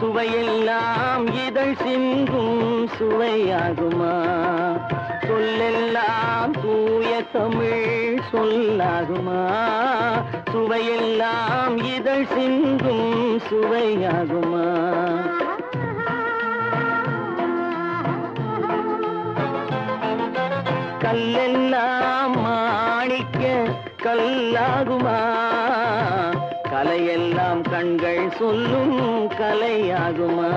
சுவையெல்லாம் இதழ் சிந்தும் சுவையாகுமா? சொல்லெல்லாம் தூய தமிழ் சொல்லாகுமா? சுவையெல்லாம் இதழ் சிந்தும் சுவையாகுமா? கல்லெல்லாம் மாணிக்க கல்லாகுமா? கலையெல்லாம் கண்கள் சொல்லும் கலையாகுமா?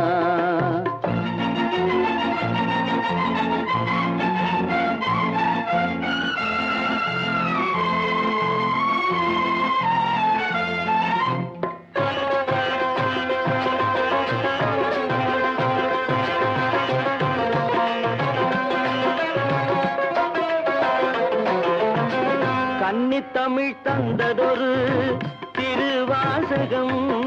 தமிழ் தந்ததொரு திருவாசகம்.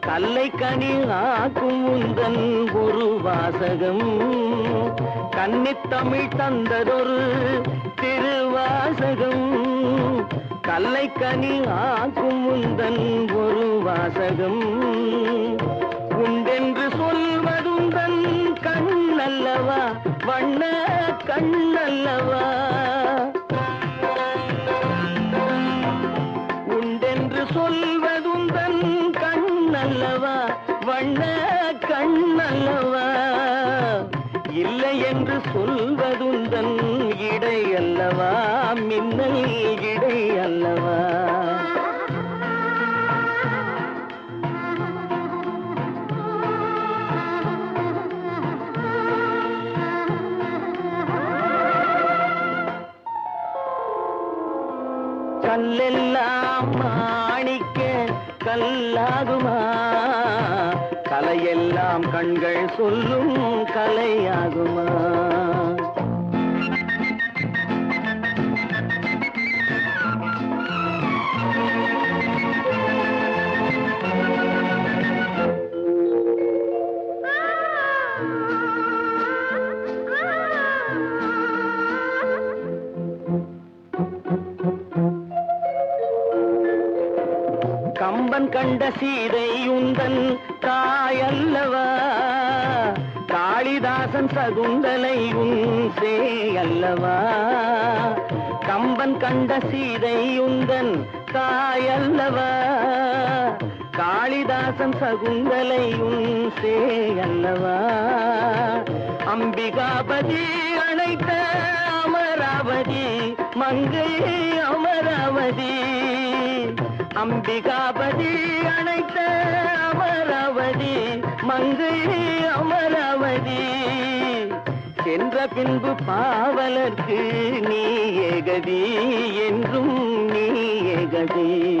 கல்லை கனி ஆக்கும் உந்தன் ஒரு வாசகம். கன்னித்தமிழ் தந்ததொரு திருவாசகம். கல்லை கனி ஆக்கும் உந்தன் ஒரு வாசகம். அல்லவா வண்ண கண்ணல்லவா? இல்லை என்று சொல்வதுந்தன் இடை அல்லவா மின்னல் இடை அல்லவா கல்லெல்லாம் மாணிக்க கல்லாகுமா? கலையெல்லாம் கண்கள் சொல்லும் கலையாகுமா? கண்ட சீதை உந்தன் தாயல்லவா? காளிதாசன் சகுந்தலை உன்சே அல்லவா கம்பன் கண்ட சீதை உந்தன் தாயல்லவா? காளிதாசன் சகுந்தலை உன்சே அல்லவா அம்பிகாபதி அழைத்த அமராவதி மங்கை அமராவதி அம்பிகாபதி அழைத்த அமராவதி மங்கை அமராவதி. சென்ற பின்பு பாவலர்க்கு நீ ஏகதி என்றும் நீ ஏகதி.